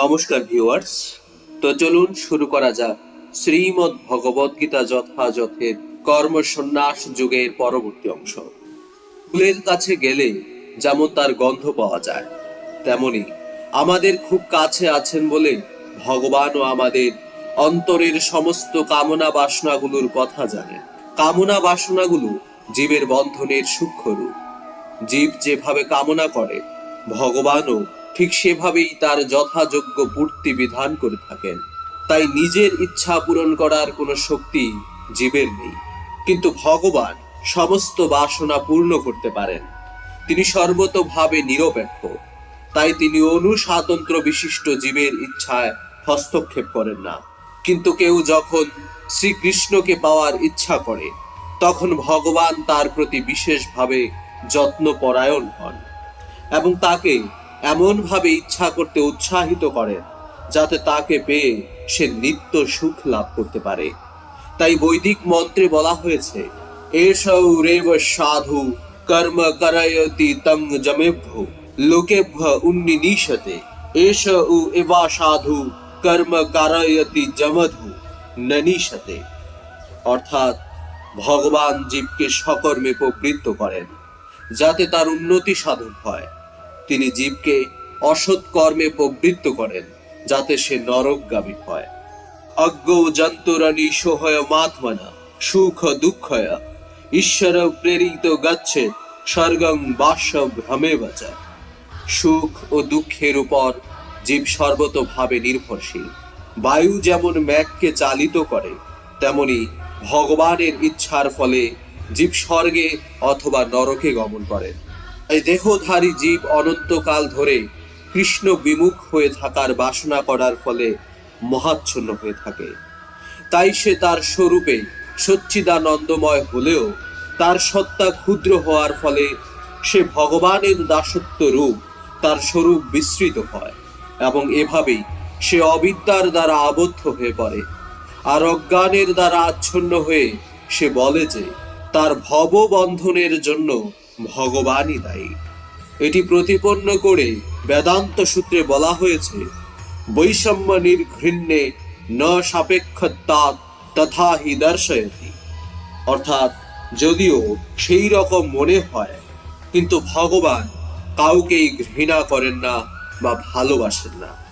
নমস্কার ভিউয়ার্স তো চলুন শুরু করা যাক। শ্রীমদ ভগবদ গীতা যথাযথের কর্ম সন্ন্যাস যুগের পরবর্তী অংশ। ফুলের কাছে গেলে যেমন তার গন্ধ পাওয়া যায়, তেমনি আমাদের খুব কাছে আছেন বলে ভগবানও আমাদের অন্তরের সমস্ত কামনা বাসনাগুলোর কথা জানেন। কামনা বাসনাগুলো জীবের বন্ধনের সূক্ষ্ম রূপ। জীব যেভাবে কামনা করে, ভগবানও ঠিক সেভাবেই তার যথাযোগ্য পূর্তি বিধান করে থাকেন। তাই নিজের ইচ্ছা পূরণ করার কোনো শক্তি জীবের নেই। কিন্তু ভগবান সমস্ত বাসনা পূর্ণ করতে পারেন। তিনি সর্বতভাবে নিরপেক্ষ। তাই তিনি অনুস্বাতন্ত্র বিশিষ্ট জীবের ইচ্ছায় হস্তক্ষেপ করেন না। কিন্তু কেউ যখন শ্রীকৃষ্ণকে পাওয়ার ইচ্ছা করে, তখন ভগবান তার প্রতি বিশেষভাবে যত্নপরায়ণ হন এবং তাকে এমনভাবে ইচ্ছা করতে উৎসাহিত করেন যাতে তাকে পেয়ে সে নিত্য সুখ লাভ করতে পারে। তাই বৈদিক মন্ত্রে বলা হয়েছে এসৌ রেব সাধু কর্ম করয়তি তং জমেভ্য লোকেভ্য উন্নিনীশতে। এস উ এবা সাধু কর্ম কারয়তি জমধু ননীশতে। অর্থাৎ ভগবান জীবকে সকর্মে প্রবৃত্ত করেন, যাতে তার উন্নতি সাধন হয়। তিনি জীবকে অসৎ কর্মে প্রবৃত্ত করেন, যাতে সে নরকগামী হয়। অজ্ঞ জন্তুরানি সোহয় মাত্মনা সুখ দুঃখয়, ঈশ্বর প্রেরিত গচ্ছে, স্বর্গং বাস ভ্রমে বাচা। সুখ ও দুঃখের উপর জীব সর্বতভাবে নির্ভরশীল। বায়ু যেমন ম্যাগকে চালিত করে, তেমনি ভগবানের ইচ্ছার ফলে জীব স্বর্গে অথবা নরকে গমন করেন এই দেহধারী জীব অনন্তকাল ধরে কৃষ্ণ বিমুখ হয়ে থাকার বাসনা করার ফলে মহাচ্ছন্ন হয়ে থাকে। তাই সে তার স্বরূপে সচ্চিদানন্দময় হলেও তার সত্তা ক্ষুদ্র হওয়ার ফলে সে ভগবানের দাসত্ব রূপ তার স্বরূপ বিস্তৃত হয় এবং এভাবেই সে অবিদ্যার দ্বারা আবদ্ধ হয়ে পড়ে আর অজ্ঞানের দ্বারা আচ্ছন্ন হয়ে সে বলে যে, তার ভববন্ধনের জন্য ভগবানই দায়ী। এটি প্রতিপন্ন করে বেদান্ত সূত্রে বলা হয়েছে, বৈষম্য নির্ঘৃণ্যে ন সাপেক্ষতা তথা হি দর্শয়তি। অর্থাৎ, যদিও সেই রকম মনে হয়, কিন্তু ভগবান কাউকেই ঘৃণা করেন না বা ভালোবাসেন না।